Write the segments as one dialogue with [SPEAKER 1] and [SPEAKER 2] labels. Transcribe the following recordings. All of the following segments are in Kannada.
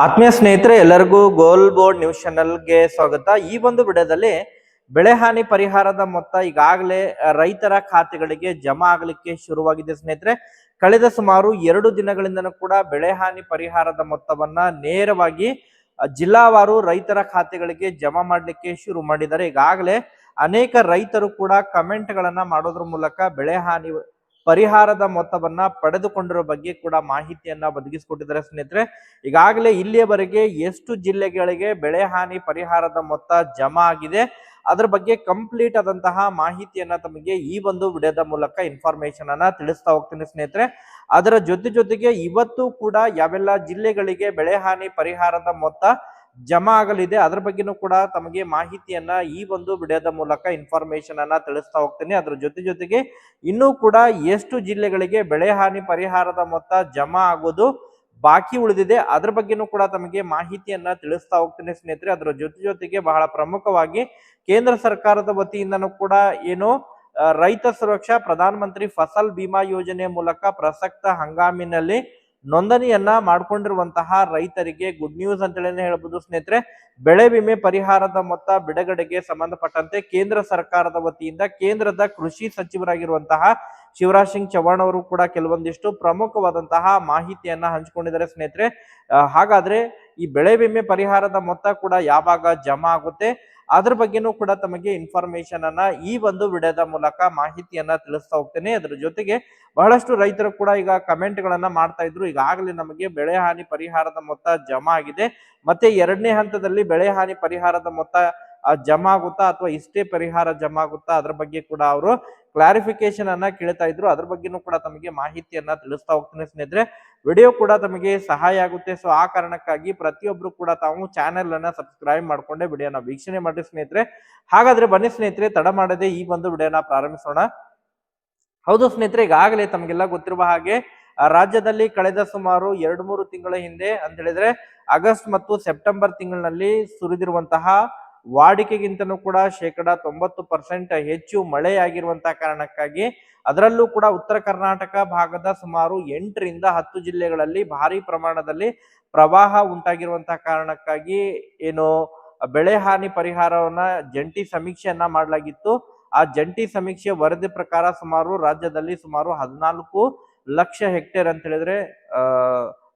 [SPEAKER 1] ಆತ್ಮೀಯ ಸ್ನೇಹಿತರೆ, ಎಲ್ಲರಿಗೂ ಗೋಲ್ ಬೋರ್ಡ್ ನ್ಯೂಸ್ ಚಾನೆಲ್ಗೆ ಸ್ವಾಗತ. ಈ ಒಂದು ವಿಡಿಯೋದಲ್ಲಿ ಬೆಳೆ ಹಾನಿ ಪರಿಹಾರದ ಮೊತ್ತ ಈಗಾಗಲೇ ರೈತರ ಖಾತೆಗಳಿಗೆ ಜಮಾ ಆಗಲಿಕ್ಕೆ ಶುರುವಾಗಿದೆ ಸ್ನೇಹಿತರೆ. ಕಳೆದ ಸುಮಾರು ಎರಡು ದಿನಗಳಿಂದನೂ ಕೂಡ ಬೆಳೆ ಹಾನಿ ಪರಿಹಾರದ ಮೊತ್ತವನ್ನ ನೇರವಾಗಿ ಜಿಲ್ಲಾವಾರು ರೈತರ ಖಾತೆಗಳಿಗೆ ಜಮಾ ಮಾಡಲಿಕ್ಕೆ ಶುರು ಮಾಡಿದ್ದಾರೆ. ಈಗಾಗಲೇ ಅನೇಕ ರೈತರು ಕೂಡ ಕಮೆಂಟ್ಗಳನ್ನ ಮಾಡೋದ್ರ ಮೂಲಕ ಬೆಳೆ ಹಾನಿ ಪರಿಹಾರದ ಮೊತ್ತವನ್ನ ಪಡೆದುಕೊಂಡಿರೋ ಬಗ್ಗೆ ಕೂಡ ಮಾಹಿತಿಯನ್ನ ಒದಗಿಸಿಕೊಟ್ಟಿದ್ದಾರೆ ಸ್ನೇಹಿತರೆ. ಈಗಾಗಲೇ ಇಲ್ಲಿಯವರೆಗೆ ಎಷ್ಟು ಜಿಲ್ಲೆಗಳಿಗೆ ಬೆಳೆ ಹಾನಿ ಪರಿಹಾರದ ಮೊತ್ತ ಜಮಾ ಆಗಿದೆ, ಅದರ ಬಗ್ಗೆ ಕಂಪ್ಲೀಟ್ ಆದಂತಹ ಮಾಹಿತಿಯನ್ನ ತಮಗೆ ಈ ಒಂದು ವಿಡಿಯೋದ ಮೂಲಕ ಇನ್ಫಾರ್ಮೇಶನ್ ಅನ್ನ ತಿಳಿಸ್ತಾ ಹೋಗ್ತೀನಿ ಸ್ನೇಹಿತರೆ. ಅದರ ಜೊತೆ ಜೊತೆಗೆ ಇವತ್ತು ಕೂಡ ಯಾವೆಲ್ಲ ಜಿಲ್ಲೆಗಳಿಗೆ ಬೆಳೆ ಹಾನಿ ಪರಿಹಾರದ ಮೊತ್ತ ಜಮಾ ಆಗಲಿದೆ. ಅದ್ರ ಬಗ್ಗೆನೂ ಕೂಡ ತಮಗೆ ಮಾಹಿತಿಯನ್ನ ಈ ಒಂದು ವಿಡಿಯೋದ ಮೂಲಕ ಇನ್ಫಾರ್ಮೇಶನ್ ಅನ್ನ ತಿಳಿಸ್ತಾ ಹೋಗ್ತೀನಿ. ಅದ್ರ ಜೊತೆ ಜೊತೆಗೆ ಇನ್ನೂ ಕೂಡ ಎಷ್ಟು ಜಿಲ್ಲೆಗಳಿಗೆ ಬೆಳೆ ಹಾನಿ ಪರಿಹಾರದ ಮೊತ್ತ ಜಮಾ ಆಗೋದು ಬಾಕಿ ಉಳಿದಿದೆ. ಅದ್ರ ಬಗ್ಗೆನೂ ಕೂಡ ತಮಗೆ ಮಾಹಿತಿಯನ್ನ ತಿಳಿಸ್ತಾ ಹೋಗ್ತೀನಿ ಸ್ನೇಹಿತರೆ. ಅದರ ಜೊತೆ ಜೊತೆಗೆ ಬಹಳ ಪ್ರಮುಖವಾಗಿ ಕೇಂದ್ರ ಸರ್ಕಾರದ ವತಿಯಿಂದನೂ ಕೂಡ ಏನು ರೈತ ಸುರಕ್ಷಾ ಪ್ರಧಾನ ಮಂತ್ರಿ ಫಸಲ್ ಬಿಮಾ ಯೋಜನೆ ಮೂಲಕ ಪ್ರಸಕ್ತ ಹಂಗಾಮಿನಲ್ಲಿ ನೋಂದಣಿಯನ್ನ ಮಾಡ್ಕೊಂಡಿರುವಂತಹ ರೈತರಿಗೆ ಗುಡ್ ನ್ಯೂಸ್ ಅಂತೇಳಿ ಹೇಳ್ಬೋದು ಸ್ನೇಹಿತರೆ. ಬೆಳೆ ವಿಮೆ ಪರಿಹಾರದ ಮೊತ್ತ ಬಿಡುಗಡೆಗೆ ಸಂಬಂಧಪಟ್ಟಂತೆ ಕೇಂದ್ರ ಸರ್ಕಾರದ ವತಿಯಿಂದ ಕೇಂದ್ರದ ಕೃಷಿ ಸಚಿವರಾಗಿರುವಂತಹ ಶಿವರಾಜ್ ಸಿಂಗ್ ಚೌಹಾಣ್ ಅವರು ಕೂಡ ಕೆಲವೊಂದಿಷ್ಟು ಪ್ರಮುಖವಾದಂತಹ ಮಾಹಿತಿಯನ್ನ ಹಂಚಿಕೊಂಡಿದ್ದಾರೆ ಸ್ನೇಹಿತರೆ. ಹಾಗಾದ್ರೆ ಈ ಬೆಳೆ ವಿಮೆ ಪರಿಹಾರದ ಮೊತ್ತ ಕೂಡ ಯಾವಾಗ ಜಮಾ ಆಗುತ್ತೆ? ಅದ್ರ ಬಗ್ಗೆನೂ ಕೂಡ ತಮಗೆ ಇನ್ಫಾರ್ಮೇಶನ್ ಅನ್ನ ಈ ಒಂದು ವಿಡಿಯೋದ ಮೂಲಕ ಮಾಹಿತಿಯನ್ನ ತಿಳಿಸ್ತಾ ಹೋಗ್ತೇನೆ. ಅದ್ರ ಜೊತೆಗೆ ಬಹಳಷ್ಟು ರೈತರು ಕೂಡ ಈಗ ಕಮೆಂಟ್ ಗಳನ್ನ ಮಾಡ್ತಾ ಇದ್ರು. ಈಗಾಗಲೇ ನಮಗೆ ಬೆಳೆ ಹಾನಿ ಪರಿಹಾರದ ಮೊತ್ತ ಜಮಾ ಆಗಿದೆ. ಮತ್ತೆ ಎರಡನೇ ಹಂತದಲ್ಲಿ ಬೆಳೆ ಹಾನಿ ಪರಿಹಾರದ ಮೊತ್ತ ಜಮಾ ಆಗುತ್ತಾ ಅಥವಾ ಇಷ್ಟೇ ಪರಿಹಾರ ಜಮಾ ಆಗುತ್ತಾ ಅದ್ರ ಬಗ್ಗೆ ಕೂಡ ಅವರು ಕ್ಲಾರಿಫಿಕೇಶನ್ ಅನ್ನ ಕೇಳ್ತಾ ಇದ್ರು. ಅದ್ರ ಬಗ್ಗೆನೂ ಕೂಡ ತಮಗೆ ಮಾಹಿತಿಯನ್ನ ತಿಳಿಸ್ತಾ ಹೋಗ್ತೀನಿ ಸ್ನೇಹಿತರೆ. ವಿಡಿಯೋ ಕೂಡ ತಮಗೆ ಸಹಾಯ ಆಗುತ್ತೆ. ಸೊ ಆ ಕಾರಣಕ್ಕಾಗಿ ಪ್ರತಿಯೊಬ್ರು ಕೂಡ ತಾವು ಚಾನೆಲ್ ಅನ್ನ ಸಬ್ಸ್ಕ್ರೈಬ್ ಮಾಡ್ಕೊಂಡೆ ವಿಡಿಯೋನ ವೀಕ್ಷಣೆ ಮಾಡಿ ಸ್ನೇಹಿತರೆ. ಹಾಗಾದ್ರೆ ಬನ್ನಿ ಸ್ನೇಹಿತರೆ, ತಡ ಮಾಡದೆ ಈ ಒಂದು ವಿಡಿಯೋನ ಪ್ರಾರಂಭಿಸೋಣ. ಹೌದು ಸ್ನೇಹಿತರೆ, ಈಗಾಗಲೇ ತಮಗೆಲ್ಲ ಗೊತ್ತಿರುವ ಹಾಗೆ ರಾಜ್ಯದಲ್ಲಿ ಕಳೆದ ಸುಮಾರು ಎರಡು ಮೂರು ತಿಂಗಳ ಹಿಂದೆ ಅಂತ ಹೇಳಿದ್ರೆ, ಆಗಸ್ಟ್ ಮತ್ತು ಸೆಪ್ಟೆಂಬರ್ ತಿಂಗಳಿನಲ್ಲಿ ಸುರಿದಿರುವಂತಹ ವಾಡಿಕೆಗಿಂತನೂ ಕೂಡ ಶೇಕಡ ತೊಂಬತ್ತು ಪರ್ಸೆಂಟ್ ಹೆಚ್ಚು ಮಳೆಯಾಗಿರುವಂತಹ ಕಾರಣಕ್ಕಾಗಿ ಅದರಲ್ಲೂ ಕೂಡ ಉತ್ತರ ಕರ್ನಾಟಕ ಭಾಗದ ಸುಮಾರು ಎಂಟರಿಂದ ಹತ್ತು ಜಿಲ್ಲೆಗಳಲ್ಲಿ ಭಾರಿ ಪ್ರಮಾಣದಲ್ಲಿ ಪ್ರವಾಹ ಉಂಟಾಗಿರುವಂತಹ ಕಾರಣಕ್ಕಾಗಿ ಏನು ಬೆಳೆ ಹಾನಿ ಪರಿಹಾರವನ್ನ ಜಂಟಿ ಸಮೀಕ್ಷೆಯನ್ನ ಮಾಡಲಾಗಿತ್ತು. ಆ ಜಂಟಿ ಸಮೀಕ್ಷೆ ವರದಿ ಪ್ರಕಾರ ಸುಮಾರು ರಾಜ್ಯದಲ್ಲಿ ಸುಮಾರು ಹದಿನಾಲ್ಕು ಲಕ್ಷ ಹೆಕ್ಟೇರ್ ಅಂತ ಹೇಳಿದ್ರೆ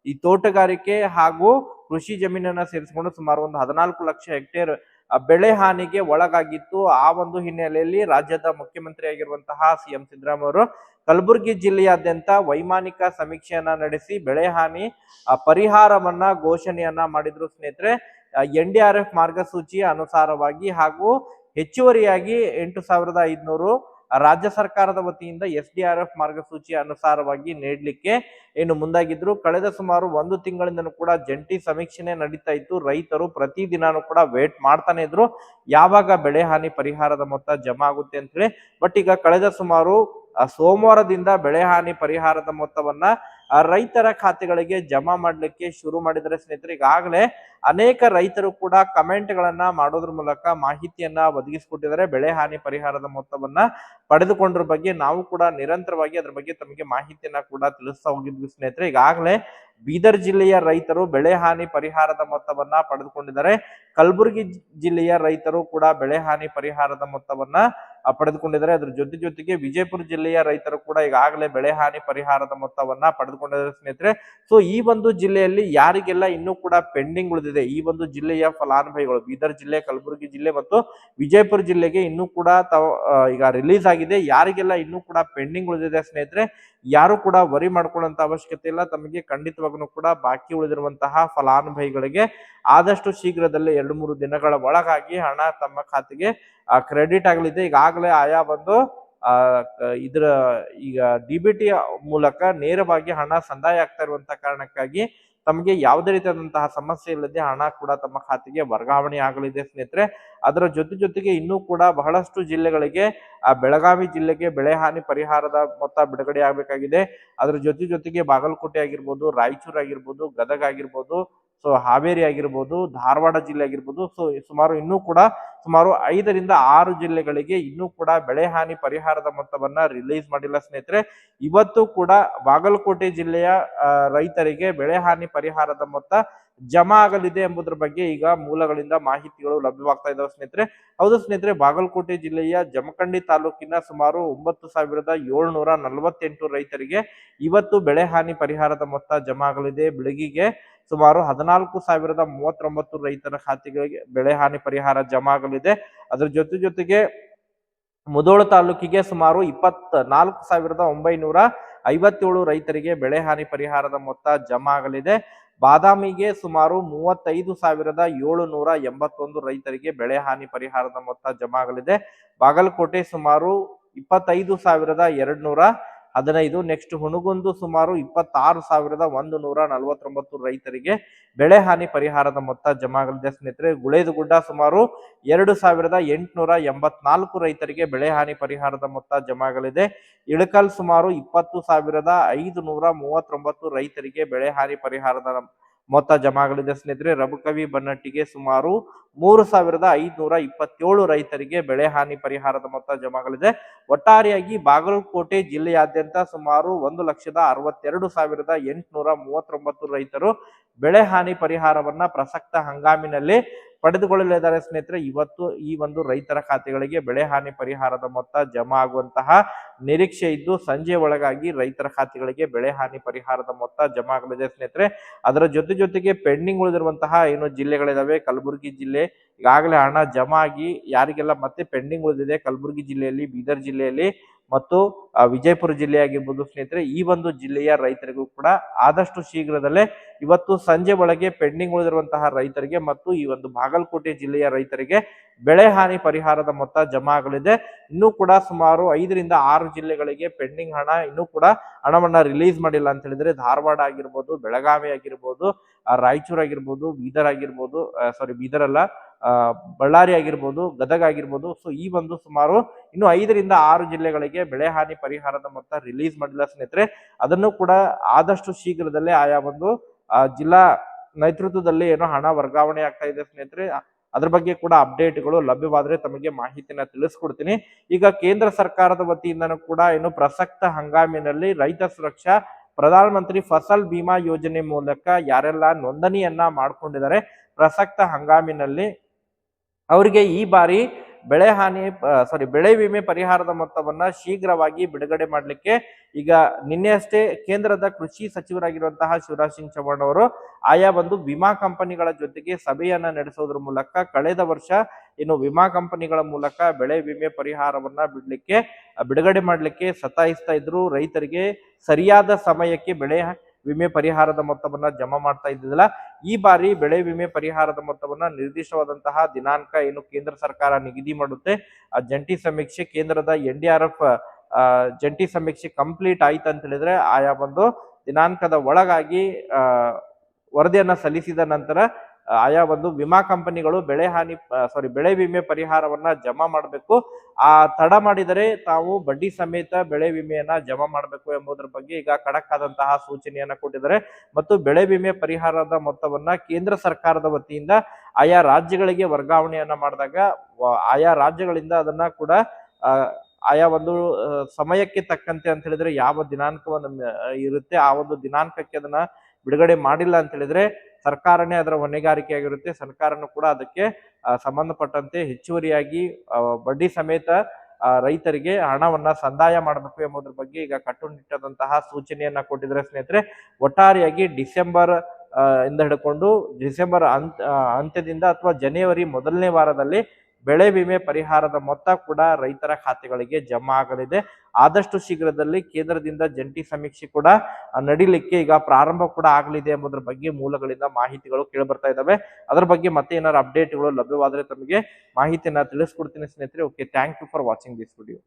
[SPEAKER 1] ಈ ತೋಟಗಾರಿಕೆ ಹಾಗೂ ಕೃಷಿ ಜಮೀನನ್ನ ಸೇರಿಸಿಕೊಂಡು ಸುಮಾರು ಒಂದು ಹದಿನಾಲ್ಕು ಲಕ್ಷ ಹೆಕ್ಟೇರ್ ಬೆಳೆ ಹಾನಿಗೆ ಒಳಗಾಗಿತ್ತು. ಆ ಒಂದು ಹಿನ್ನೆಲೆಯಲ್ಲಿ ರಾಜ್ಯದ ಮುಖ್ಯಮಂತ್ರಿ ಆಗಿರುವಂತಹ ಸಿಎಂ ಸಿದ್ದರಾಮಯ್ಯ ಅವರು ಕಲಬುರಗಿ ಜಿಲ್ಲೆಯಾದ್ಯಂತ ವೈಮಾನಿಕ ಸಮೀಕ್ಷೆಯನ್ನ ನಡೆಸಿ ಬೆಳೆ ಹಾನಿ ಪರಿಹಾರವನ್ನ ಘೋಷಣೆಯನ್ನ ಮಾಡಿದ್ರು. ಸ್ನೇಹಿತರೆ ಎನ್ ಡಿ ಆರ್ ಎಫ್ ಮಾರ್ಗಸೂಚಿ ಅನುಸಾರವಾಗಿ ಹಾಗೂ ಹೆಚ್ಚುವರಿಯಾಗಿ ಎಂಟು ಸಾವಿರದ ಐದುನೂರು ರಾಜ್ಯ ಸರ್ಕಾರದ ವತಿಯಿಂದ ಎಸ್ ಡಿ ಆರ್ ಎಫ್ ಮಾರ್ಗಸೂಚಿ ಅನುಸಾರವಾಗಿ ನೀಡಲಿಕ್ಕೆ ಏನು ಮುಂದಾಗಿದ್ರು, ಕಳೆದ ಸುಮಾರು ಒಂದು ತಿಂಗಳಿಂದನೂ ಕೂಡ ಜಂಟಿ ಸಮೀಕ್ಷೆ ನಡೀತಾ ಇತ್ತು. ರೈತರು ಪ್ರತಿ ದಿನಾನು ಕೂಡ ವೇಟ್ ಮಾಡ್ತಾನೆ ಇದ್ರು. ಯಾವಾಗ ಬೆಳೆ ಹಾನಿ ಪರಿಹಾರದ ಮೊತ್ತ ಜಮಾ ಆಗುತ್ತೆ ಅಂತ ಹೇಳಿ, ಬಟ್ ಈಗ ಕಳೆದ ಸುಮಾರು ಸೋಮವಾರದಿಂದ ಬೆಳೆ ಹಾನಿ ಪರಿಹಾರದ ಮೊತ್ತವನ್ನ ರೈತರ ಖಾತೆಗಳಿಗೆ ಜಮಾ ಮಾಡಲಿಕ್ಕೆ ಶುರು ಮಾಡಿದರೆ ಸ್ನೇಹಿತರೆ. ಈಗಾಗಲೇ ಅನೇಕ ರೈತರು ಕೂಡ ಕಮೆಂಟ್ ಗಳನ್ನ ಮಾಡೋದ್ರ ಮೂಲಕ ಮಾಹಿತಿಯನ್ನ ಒದಗಿಸಿಕೊಟ್ಟಿದ್ದಾರೆ. ಬೆಳೆ ಹಾನಿ ಪರಿಹಾರದ ಮೊತ್ತವನ್ನ ಪಡೆದುಕೊಂಡ್ರ ಬಗ್ಗೆ ನಾವು ಕೂಡ ನಿರಂತರವಾಗಿ ಅದ್ರ ಬಗ್ಗೆ ತಮಗೆ ಮಾಹಿತಿಯನ್ನ ಕೂಡ ತಿಳಿಸ್ತಾ ಹೋಗಿದ್ವಿ ಸ್ನೇಹಿತರೆ. ಈಗಾಗಲೇ ಬೀದರ್ ಜಿಲ್ಲೆಯ ರೈತರು ಬೆಳೆ ಹಾನಿ ಪರಿಹಾರದ ಮೊತ್ತವನ್ನ ಪಡೆದುಕೊಂಡಿದ್ದಾರೆ. ಕಲಬುರಗಿ ಜಿಲ್ಲೆಯ ರೈತರು ಕೂಡ ಬೆಳೆ ಹಾನಿ ಪರಿಹಾರದ ಮೊತ್ತವನ್ನ ಪಡೆದುಕೊಂಡಿದ್ದಾರೆ. ಅದ್ರ ಜೊತೆ ಜೊತೆಗೆ ವಿಜಯಪುರ ಜಿಲ್ಲೆಯ ರೈತರು ಕೂಡ ಈಗಾಗಲೇ ಬೆಳೆ ಹಾನಿ ಪರಿಹಾರದ ಮೊತ್ತವನ್ನ ಪಡೆದುಕೊಂಡಿದ್ದಾರೆ ಸ್ನೇಹಿತರೆ. ಸೊ ಈ ಒಂದು ಜಿಲ್ಲೆಯಲ್ಲಿ ಯಾರಿಗೆಲ್ಲ ಇನ್ನೂ ಕೂಡ ಪೆಂಡಿಂಗ್ ಉಳಿದಿದೆ? ಈ ಒಂದು ಜಿಲ್ಲೆಯ ಫಲಾನುಭವಿಗಳು, ಬೀದರ್ ಜಿಲ್ಲೆ, ಕಲಬುರಗಿ ಜಿಲ್ಲೆ ಮತ್ತು ವಿಜಯಪುರ ಜಿಲ್ಲೆಗೆ ಇನ್ನೂ ಕೂಡ ತಾವು ಈಗ ರಿಲೀಸ್ ಆಗಿದೆ. ಯಾರಿಗೆಲ್ಲ ಇನ್ನೂ ಕೂಡ ಪೆಂಡಿಂಗ್ ಉಳಿದಿದೆ ಸ್ನೇಹಿತರೆ? ಯಾರು ಕೂಡ ವರಿ ಮಾಡ್ಕೊಳ್ಳುವಂತ ಅವಶ್ಯಕತೆ ಇಲ್ಲ. ತಮಗೆ ಖಂಡಿತವಾಗ್ಲೂ ಕೂಡ ಬಾಕಿ ಉಳಿದಿರುವಂತಹ ಫಲಾನುಭವಿಗಳಿಗೆ ಆದಷ್ಟು ಶೀಘ್ರದಲ್ಲೇ ಎರಡು ಮೂರು ದಿನಗಳ ಒಳಗಾಗಿ ಹಣ ತಮ್ಮ ಖಾತೆಗೆ ಕ್ರೆಡಿಟ್ ಆಗಲಿದೆ. ಈಗಾಗಲೇ ಆಯಾ ಬಂದು ಆ, ಇದ್ರ ಈಗ ಡಿ ಬಿ ಟಿ ಮೂಲಕ ನೇರವಾಗಿ ಹಣ ಸಂದಾಯ ಆಗ್ತಾ ಇರುವಂತ ಕಾರಣಕ್ಕಾಗಿ ತಮಗೆ ಯಾವುದೇ ರೀತಿಯಾದಂತಹ ಸಮಸ್ಯೆ ಇಲ್ಲದೆ ಹಣ ಕೂಡ ತಮ್ಮ ಖಾತೆಗೆ ವರ್ಗಾವಣೆ ಆಗಲಿದೆ ಸ್ನೇಹಿತರೆ. ಅದರ ಜೊತೆ ಜೊತೆಗೆ ಇನ್ನೂ ಕೂಡ ಬಹಳಷ್ಟು ಜಿಲ್ಲೆಗಳಿಗೆ ಆ ಬೆಳಗಾವಿ ಜಿಲ್ಲೆಗೆ ಬೆಳೆ ಹಾನಿ ಪರಿಹಾರದ ಮೊತ್ತ ಬಿಡುಗಡೆ ಆಗಬೇಕಾಗಿದೆ. ಅದರ ಜೊತೆ ಜೊತೆಗೆ ಬಾಗಲಕೋಟೆ ಆಗಿರ್ಬೋದು ರಾಯಚೂರು ಆಗಿರ್ಬೋದು ಗದಗ ಆಗಿರ್ಬೋದು ಸೊ ಹಾವೇರಿ ಆಗಿರ್ಬೋದು, ಧಾರವಾಡ ಜಿಲ್ಲೆ ಆಗಿರ್ಬೋದು ಸೊ ಸುಮಾರು ಇನ್ನೂ ಕೂಡ ಸುಮಾರು ಐದರಿಂದ ಆರು ಜಿಲ್ಲೆಗಳಿಗೆ ಇನ್ನೂ ಕೂಡ ಬೆಳೆ ಹಾನಿ ಪರಿಹಾರದ ಮೊತ್ತವನ್ನ ರಿಲೀಸ್ ಮಾಡಿಲ್ಲ ಸ್ನೇಹಿತರೆ. ಇವತ್ತು ಕೂಡ ಬಾಗಲಕೋಟೆ ಜಿಲ್ಲೆಯ ರೈತರಿಗೆ ಬೆಳೆ ಹಾನಿ ಪರಿಹಾರದ ಮೊತ್ತ ಜಮಾ ಆಗಲಿದೆ ಎಂಬುದರ ಬಗ್ಗೆ ಈಗ ಮೂಲಗಳಿಂದ ಮಾಹಿತಿಗಳು ಲಭ್ಯವಾಗ್ತಾ ಇದಾವೆ ಸ್ನೇಹಿತರೆ. ಹೌದು ಸ್ನೇಹಿತರೆ, ಬಾಗಲಕೋಟೆ ಜಿಲ್ಲೆಯ ಜಮಖಂಡಿ ತಾಲೂಕಿನ ಸುಮಾರು ಒಂಬತ್ತು ಸಾವಿರದ ಏಳ್ನೂರ ನಲವತ್ತೆಂಟು ರೈತರಿಗೆ ಇವತ್ತು ಬೆಳೆ ಹಾನಿ ಪರಿಹಾರದ ಮೊತ್ತ ಜಮಾ ಆಗಲಿದೆ. ಬೆಳಗಿಗೆ ಸುಮಾರು ಹದಿನಾಲ್ಕು ಸಾವಿರದ ಮೂವತ್ತೊಂಬತ್ತು ರೈತರ ಖಾತೆಗಳಿಗೆ ಬೆಳೆ ಹಾನಿ ಪರಿಹಾರ ಜಮಾ ಆಗಲಿದೆ. ಅದರ ಜೊತೆ ಜೊತೆಗೆ ಮುದೋಳ ತಾಲೂಕಿಗೆ ಸುಮಾರು ಇಪ್ಪತ್ ನಾಲ್ಕು ಸಾವಿರದ ಒಂಬೈನೂರ ಐವತ್ತೇಳು ರೈತರಿಗೆ ಬೆಳೆ ಹಾನಿ ಪರಿಹಾರದ ಮೊತ್ತ ಜಮಾ ಆಗಲಿದೆ. ಬಾದಾಮಿಗೆ ಸುಮಾರು ಮೂವತ್ತೈದು ಸಾವಿರದ ಏಳುನೂರ ಎಂಬತ್ತೊಂದು ರೈತರಿಗೆ ಬೆಳೆ ಹಾನಿ ಪರಿಹಾರದ ಮೊತ್ತ ಜಮಾ ಆಗಲಿದೆ ಬಾಗಲಕೋಟೆ ಸುಮಾರು ಇಪ್ಪತ್ತೈದು ಸಾವಿರದ ಎರಡ್ ನೂರ ಹದಿನೈದು ನೆಕ್ಸ್ಟ್ ಹುಣಗುಂದು ಸುಮಾರು ಇಪ್ಪತ್ತಾರು ಸಾವಿರದ ಒಂದು ನೂರ ನಲವತ್ತೊಂಬತ್ತು ರೈತರಿಗೆ ಬೆಳೆ ಹಾನಿ ಪರಿಹಾರದ ಮೊತ್ತ ಜಮಾ ಆಗಲಿದೆ. ಸ್ನೇಹಿತರೆ ಗುಳೇದುಗುಡ್ಡ ಸುಮಾರು ಎರಡು ಸಾವಿರದ ಎಂಟುನೂರ ಎಂಬತ್ನಾಲ್ಕು ರೈತರಿಗೆ ಬೆಳೆ ಹಾನಿ ಪರಿಹಾರದ ಮೊತ್ತ ಜಮಾ ಆಗಲಿದೆ. ಇಳಕಲ್ ಸುಮಾರು ಇಪ್ಪತ್ತು ಸಾವಿರದ ಐದು ನೂರ ಮೂವತ್ತೊಂಬತ್ತು ರೈತರಿಗೆ ಬೆಳೆ ಹಾನಿ ಪರಿಹಾರದ ಮೊತ್ತ ಜಮಾಗಲಿದೆ ಸ್ನೇಹಿತರೆ, ರಬಕವಿ ಬನ್ನಟ್ಟಿಗೆ ಸುಮಾರು ಮೂರು ಸಾವಿರದ ಐದುನೂರ ಇಪ್ಪತ್ತೇಳು ರೈತರಿಗೆ ಬೆಳೆ ಹಾನಿ ಪರಿಹಾರದ ಮೊತ್ತ ಜಮಾಗಲಿದೆ ಒಟ್ಟಾರೆಯಾಗಿ ಬಾಗಲಕೋಟೆ ಜಿಲ್ಲೆಯಾದ್ಯಂತ ಸುಮಾರು ಒಂದು ಲಕ್ಷದ ಅರವತ್ತೆರಡು ಸಾವಿರದ ಎಂಟುನೂರ ಮೂವತ್ತೊಂಬತ್ತು ರೈತರು ಬೆಳೆ ಹಾನಿ ಪರಿಹಾರವನ್ನ ಪ್ರಸಕ್ತ ಹಂಗಾಮಿನಲ್ಲಿ ಪಡೆದುಕೊಳ್ಳಲಿದ್ದಾರೆ ಸ್ನೇಹಿತರೆ. ಇವತ್ತು ಈ ಒಂದು ರೈತರ ಖಾತೆಗಳಿಗೆ ಬೆಳೆ ಹಾನಿ ಪರಿಹಾರದ ಮೊತ್ತ ಜಮಾ ಆಗುವಂತಹ ನಿರೀಕ್ಷೆ ಇದ್ದು ಸಂಜೆ ಒಳಗಾಗಿ ರೈತರ ಖಾತೆಗಳಿಗೆ ಬೆಳೆ ಹಾನಿ ಪರಿಹಾರದ ಮೊತ್ತ ಜಮಾ ಆಗಲಿದೆ ಸ್ನೇಹಿತರೆ. ಅದರ ಜೊತೆ ಜೊತೆಗೆ ಪೆಂಡಿಂಗ್ ಉಳಿದಿರುವಂತಹ ಏನು ಜಿಲ್ಲೆಗಳಿದಾವೆ? ಕಲಬುರಗಿ ಜಿಲ್ಲೆ ಈಗಾಗಲೇ ಹಣ ಜಮಾ ಆಗಿ ಯಾರಿಗೆಲ್ಲ ಮತ್ತೆ ಪೆಂಡಿಂಗ್ ಉಳಿದಿದೆ? ಕಲಬುರಗಿ ಜಿಲ್ಲೆಯಲ್ಲಿ, ಬೀದರ್ ಜಿಲ್ಲೆಯಲ್ಲಿ ಮತ್ತು ವಿಜಯಪುರ ಜಿಲ್ಲೆ ಆಗಿರ್ಬೋದು ಸ್ನೇಹಿತರೆ, ಈ ಒಂದು ಜಿಲ್ಲೆಯ ರೈತರಿಗೂ ಕೂಡ ಆದಷ್ಟು ಶೀಘ್ರದಲ್ಲೇ ಇವತ್ತು ಸಂಜೆ ಒಳಗೆ ಪೆಂಡಿಂಗ್ ಉಳಿದಿರುವಂತಹ ರೈತರಿಗೆ ಮತ್ತು ಈ ಒಂದು ಬಾಗಲಕೋಟೆ ಜಿಲ್ಲೆಯ ರೈತರಿಗೆ ಬೆಳೆ ಹಾನಿ ಪರಿಹಾರದ ಮೊತ್ತ ಜಮಾ ಆಗಲಿದೆ. ಇನ್ನೂ ಕೂಡ ಸುಮಾರು ಐದರಿಂದ ಆರು ಜಿಲ್ಲೆಗಳಿಗೆ ಪೆಂಡಿಂಗ್ ಹಣ, ಇನ್ನೂ ಕೂಡ ಹಣವನ್ನ ರಿಲೀಸ್ ಮಾಡಿಲ್ಲ ಅಂತ ಹೇಳಿದ್ರೆ ಧಾರವಾಡ ಆಗಿರ್ಬೋದು, ಬೆಳಗಾವಿ ಆಗಿರ್ಬೋದು ರಾಯಚೂರು ಆಗಿರ್ಬೋದು, ಬೀದರ್ ಆಗಿರ್ಬೋದು ಸಾರಿ ಬೀದರ್ ಅಲ್ಲ ಬಳ್ಳಾರಿ ಆಗಿರ್ಬೋದು, ಗದಗ ಆಗಿರ್ಬೋದು ಸೊ ಈ ಒಂದು ಸುಮಾರು ಇನ್ನು ಐದರಿಂದ ಆರು ಜಿಲ್ಲೆಗಳಿಗೆ ಬೆಳೆ ಹಾನಿ ಪರಿಹಾರದ ಮೊತ್ತ ರಿಲೀಸ್ ಮಾಡಿಲ್ಲ ಸ್ನೇಹಿತರೆ. ಅದನ್ನು ಕೂಡ ಆದಷ್ಟು ಶೀಘ್ರದಲ್ಲೇ ಆಯಾ ಒಂದು ಜಿಲ್ಲಾ ನೇತೃತ್ವದಲ್ಲಿ ಏನೋ ಹಣ ವರ್ಗಾವಣೆ ಆಗ್ತಾ ಇದೆ ಸ್ನೇಹಿತರೆ. ಅದ್ರ ಬಗ್ಗೆ ಕೂಡ ಅಪ್ಡೇಟ್ಗಳು ಲಭ್ಯವಾದ್ರೆ ತಮಗೆ ಮಾಹಿತಿನ ತಿಳಿಸ್ಕೊಡ್ತೀನಿ. ಈಗ ಕೇಂದ್ರ ಸರ್ಕಾರದ ವತಿಯಿಂದನೂ ಕೂಡ ಏನು ಪ್ರಸಕ್ತ ಹಂಗಾಮಿನಲ್ಲಿ ರೈತ ಸುರಕ್ಷಾ, ಪ್ರಧಾನ ಮಂತ್ರಿ ಫಸಲ್ ಬಿಮಾ ಯೋಜನೆ ಮೂಲಕ ಯಾರೆಲ್ಲ ನೋಂದಣಿಯನ್ನ ಮಾಡ್ಕೊಂಡಿದ್ದಾರೆ, ಪ್ರಸಕ್ತ ಹಂಗಾಮಿನಲ್ಲಿ ಅವರಿಗೆ ಈ ಬಾರಿ ಬೆಳೆ ಹಾನಿ ಸಾರಿ ಬೆಳೆ ವಿಮೆ ಪರಿಹಾರದ ಮೊತ್ತವನ್ನ ಶೀಘ್ರವಾಗಿ ಬಿಡುಗಡೆ ಮಾಡಲಿಕ್ಕೆ ಈಗ ನಿನ್ನೆಯಷ್ಟೇ ಕೇಂದ್ರದ ಕೃಷಿ ಸಚಿವರಾಗಿರುವಂತಹ ಶಿವರಾಜ್ ಸಿಂಗ್ ಚೌಹಾಣ್ ಅವರು ಆಯಾ ಒಂದು ವಿಮಾ ಕಂಪನಿಗಳ ಜೊತೆಗೆ ಸಭೆಯನ್ನ ನಡೆಸೋದ್ರ ಮೂಲಕ ಕಳೆದ ವರ್ಷ ಇನ್ನು ವಿಮಾ ಕಂಪನಿಗಳ ಮೂಲಕ ಬೆಳೆ ವಿಮೆ ಪರಿಹಾರವನ್ನ ಬಿಡ್ಲಿಕ್ಕೆ ಬಿಡುಗಡೆ ಮಾಡಲಿಕ್ಕೆ ಸತಾಯಿಸ್ತಾ ಇದ್ರು. ರೈತರಿಗೆ ಸರಿಯಾದ ಸಮಯಕ್ಕೆ ಬೆಳೆ ವಿಮೆ ಪರಿಹಾರದ ಮೊತ್ತವನ್ನ ಜಮಾ ಮಾಡ್ತಾ ಇದ್ದಿದ್ದಿಲ್ಲ, ಈ ಬಾರಿ ಬೆಳೆ ವಿಮೆ ಪರಿಹಾರದ ಮೊತ್ತವನ್ನ ನಿರ್ದಿಷ್ಟವಾದಂತಹ ದಿನಾಂಕ ಏನು ಕೇಂದ್ರ ಸರ್ಕಾರ ನಿಗದಿ ಮಾಡುತ್ತೆ. ಆ ಜಂಟಿ ಸಮೀಕ್ಷೆ ಕೇಂದ್ರದ ಎನ್ ಡಿ ಆರ್ ಎಫ್ ಜಂಟಿ ಸಮೀಕ್ಷೆ ಕಂಪ್ಲೀಟ್ ಆಯ್ತು ಅಂತ ಹೇಳಿದ್ರೆ ಆಯಾ ಒಂದು ದಿನಾಂಕದ ಒಳಗಾಗಿ ವರದಿಯನ್ನು ಸಲ್ಲಿಸಿದ ನಂತರ ಆಯಾ ಒಂದು ವಿಮಾ ಕಂಪನಿಗಳು ಬೆಳೆ ಹಾನಿ ಸಾರಿ ಬೆಳೆ ವಿಮೆ ಪರಿಹಾರವನ್ನ ಜಮಾ ಮಾಡಬೇಕು. ಆ ತಡ ಮಾಡಿದರೆ ತಾವು ಬಡ್ಡಿ ಸಮೇತ ಬೆಳೆ ವಿಮೆಯನ್ನ ಜಮಾ ಮಾಡಬೇಕು ಎಂಬುದರ ಬಗ್ಗೆ ಈಗ ಖಡಕ್ ಆದಂತಹ ಸೂಚನೆಯನ್ನ ಕೊಟ್ಟಿದ್ದಾರೆ. ಮತ್ತು ಬೆಳೆ ವಿಮೆ ಪರಿಹಾರದ ಮೊತ್ತವನ್ನ ಕೇಂದ್ರ ಸರ್ಕಾರದ ವತಿಯಿಂದ ಆಯಾ ರಾಜ್ಯಗಳಿಗೆ ವರ್ಗಾವಣೆಯನ್ನ ಮಾಡಿದಾಗ ಆಯಾ ರಾಜ್ಯಗಳಿಂದ ಅದನ್ನ ಕೂಡ ಆಯಾ ಒಂದು ಸಮಯಕ್ಕೆ ತಕ್ಕಂತೆ ಅಂತ ಹೇಳಿದ್ರೆ ಯಾವ ದಿನಾಂಕವನ್ನು ಇರುತ್ತೆ, ಆ ಒಂದು ದಿನಾಂಕಕ್ಕೆ ಅದನ್ನ ಬಿಡುಗಡೆ ಮಾಡಿಲ್ಲ ಅಂತ ಹೇಳಿದ್ರೆ ಸರ್ಕಾರನೇ ಅದರ ಹೊಣೆಗಾರಿಕೆ ಆಗಿರುತ್ತೆ ಸರ್ಕಾರನು ಕೂಡ ಅದಕ್ಕೆ ಸಂಬಂಧಪಟ್ಟಂತೆ ಹೆಚ್ಚುವರಿಯಾಗಿ ಬಡ್ಡಿ ಸಮೇತ ರೈತರಿಗೆ ಹಣವನ್ನ ಸಂದಾಯ ಮಾಡಬೇಕು ಎಂಬುದ್ರ ಬಗ್ಗೆ ಈಗ ಕಟ್ಟುನಿಟ್ಟಾದಂತಹ ಸೂಚನೆಯನ್ನ ಕೊಟ್ಟಿದ್ದಾರೆ ಸ್ನೇಹಿತರೆ. ಒಟ್ಟಾರೆಯಾಗಿ ಡಿಸೆಂಬರ್ ಇಂದ ಹಿಡ್ಕೊಂಡು ಡಿಸೆಂಬರ್ ಅಂತ್ ಅಂತ್ಯದಿಂದ ಅಥವಾ ಜನವರಿ ಮೊದಲನೇ ವಾರದಲ್ಲಿ ಬೆಳೆ ವಿಮೆ ಪರಿಹಾರದ ಮೊತ್ತ ಕೂಡ ರೈತರ ಖಾತೆಗಳಿಗೆ ಜಮಾ ಆಗಲಿದೆ. ಆದಷ್ಟು ಶೀಘ್ರದಲ್ಲಿ ಕೇಂದ್ರದಿಂದ ಜಂಟಿ ಸಮೀಕ್ಷೆ ಕೂಡ ನಡೀಲಿಕ್ಕೆ ಈಗ ಪ್ರಾರಂಭ ಕೂಡ ಆಗಲಿದೆ ಎಂಬುದರ ಬಗ್ಗೆ ಮೂಲಗಳಿಂದ ಮಾಹಿತಿಗಳು ಕೇಳಿಬರ್ತಾ ಇದ್ದಾವೆ. ಅದರ ಬಗ್ಗೆ ಮತ್ತೆ ಏನಾದ್ರು ಅಪ್ಡೇಟ್ಗಳು ಲಭ್ಯವಾದರೆ ತಮಗೆ ಮಾಹಿತಿಯನ್ನು ತಿಳಿಸ್ಕೊಡ್ತೀನಿ ಸ್ನೇಹಿತರೆ. Okay thank you for watching this video